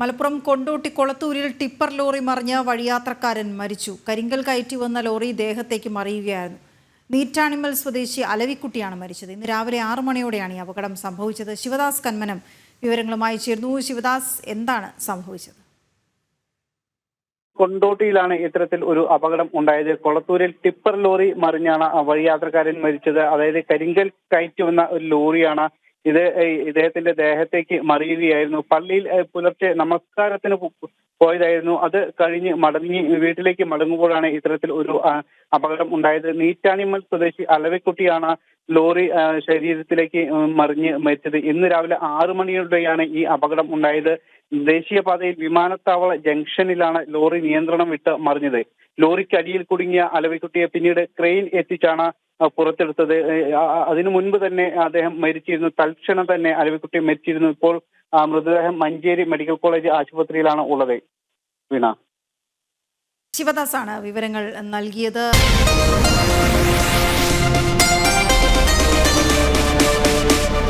മലപ്പുറം കൊണ്ടോട്ടി കൊളത്തൂരിൽ tipper lorry മറിഞ്ഞ വഴിയാത്രക്കാരൻ മരിച്ചു. കരിങ്കൽ കയറ്റി വന്ന ലോറി ദേഹത്തേക്ക് മറിയുകയായിരുന്നു. നീറ്റാണിമൽ സ്വദേശി അലവിക്കുട്ടിയാണ് മരിച്ചത്. ഇന്ന് രാവിലെ ആറു മണിയോടെയാണ് ഈ അപകടം സംഭവിച്ചത്. ശിവദാസ് കന്മനം വിവരങ്ങളുമായി ചേർന്നു ശിവദാസ് എന്താണ് സംഭവിച്ചത്? കൊണ്ടോട്ടിയിലാണ് ഇത്തരത്തിൽ ഒരു അപകടം ഉണ്ടായത്. കൊളത്തൂരിൽ ടിപ്പർ ലോറി മറിഞ്ഞാണ് വഴിയാത്രക്കാരൻ മരിച്ചത്. അതായത് കരിങ്കൽ കയറ്റി വന്ന ഒരു ലോറിയാണ് ഇത് ഇദ്ദേഹത്തിന്റെ ദേഹത്തേക്ക് മറിയുകയായിരുന്നു. പള്ളിയിൽ പുലർച്ചെ നമസ്കാരത്തിന് പോയതായിരുന്നു. അത് കഴിഞ്ഞ് മടങ്ങി വീട്ടിലേക്ക് മടങ്ങുമ്പോഴാണ് ഇത്തരത്തിൽ ഒരു അപകടം ഉണ്ടായത്. നീറ്റാണിമൽ സ്വദേശി അലവിക്കുട്ടിയാണ് ലോറി ശരീരത്തിലേക്ക് മറിഞ്ഞ് മരിച്ചത്. ഇന്ന് രാവിലെ ആറു മണിയോടെയാണ് ഈ അപകടം ഉണ്ടായത്. ദേശീയപാതയിൽ വിമാനത്താവള ജംഗ്ഷനിലാണ് ലോറി നിയന്ത്രണം വിട്ട് മറിഞ്ഞത്. ലോറിക്കടിയിൽ കുടുങ്ങിയ അലവിക്കുട്ടിയെ പിന്നീട് ക്രെയിൻ എത്തിച്ചാണ് പുറത്തെടുത്തത്. അതിനു മുൻപ് തന്നെ അദ്ദേഹം മരിച്ചിരുന്നു. തൽക്ഷണം തന്നെ അലവിക്കുട്ടി മരിച്ചിരുന്നു. ഇപ്പോൾ മൃതദേഹം മഞ്ചേരി മെഡിക്കൽ കോളേജ് ആശുപത്രിയിലാണ് ഉള്ളത്. വീണ. ശിവദാസാണ് വിവരങ്ങൾ നൽകിയത്.